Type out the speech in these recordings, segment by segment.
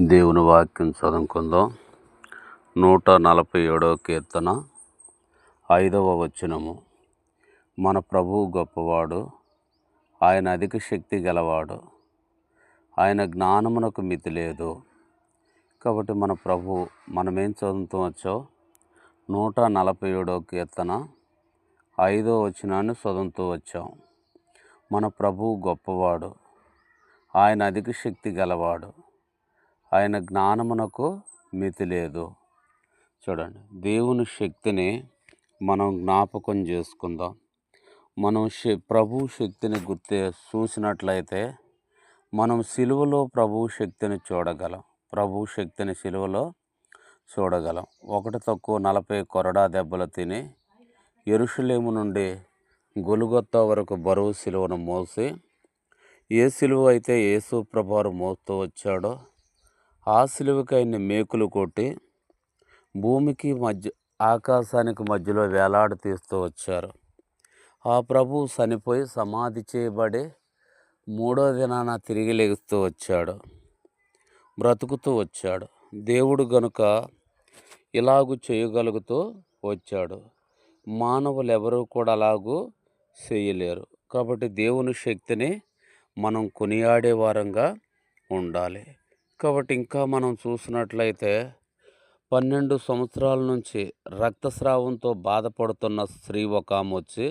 దేవుని వాక్యం చదువుకుందాం. నూట నలభై ఏడవ కీర్తన ఐదవ వచనము. మన ప్రభువు గొప్పవాడు ఆయన అధిక శక్తి గలవాడు ఆయన జ్ఞానమునకు మితి లేదు. కాబట్టి మన ప్రభు మనమేం చదువుతూ వచ్చో? నూట నలభై ఏడవ కీర్తన ఐదో వచనాన్ని చదువుతూ వచ్చాం. మన ప్రభువు గొప్పవాడు ఆయన అధిక శక్తి గలవాడు ఆయన జ్ఞానమునకు మితి లేదు. చూడండి దేవుని శక్తిని మనం జ్ఞాపకం చేసుకుందాం. మనం శ ప్రభు శక్తిని గుర్తే చూసినట్లయితే మనం సిలువలో ప్రభు శక్తిని చూడగలం. ప్రభు శక్తిని సిలువలో చూడగలం. ఒకటి తక్కువ నలభై కొరడా దెబ్బలు తిని ఎరుషులేము నుండి గొలుగొత్త వరకు బరువు సిలువను మోసి ఏ సిలువ అయితే యేసు ప్రభారు మోస్తూ వచ్చాడో ఆ సిలువకి మేకులు కొట్టి భూమికి మధ్య ఆకాశానికి మధ్యలో వేలాడ తీస్తూ వచ్చారు. ఆ ప్రభు చనిపోయి సమాధి చేయబడి మూడో దినాన తిరిగి లెగుస్తూ వచ్చాడు. బ్రతుకుతూ వచ్చాడు. దేవుడు గనుక ఇలాగు చేయగలుగుతూ వచ్చాడు. మానవులు ఎవరు కూడా అలాగూ చేయలేరు. కాబట్టి దేవుని శక్తిని మనం కొనియాడే వారంగా ఉండాలి. కాబట్టి ఇంకా మనం చూసినట్లయితే పన్నెండు సంవత్సరాల నుంచి రక్తస్రావంతో బాధపడుతున్న స్త్రీ ఒక ఆమె వచ్చి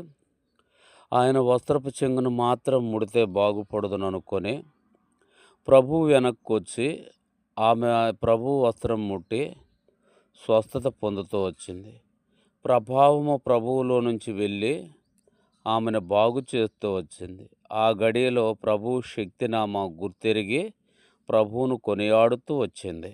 ఆయన వస్త్రపు చెంగును మాత్రం ముడితే బాగుపడదును అనుకొని ప్రభు వెనక్కి వచ్చి ఆమె ప్రభు వస్త్రం ముట్టి స్వస్థత పొందుతూ వచ్చింది. ప్రభావము ప్రభువులో నుంచి వెళ్ళి ఆమెను బాగు చేస్తూ వచ్చింది. ఆ గడియలో ప్రభు శక్తినామ గుర్తెరిగి ప్రభువును కొనియాడుతూ వచ్చింది.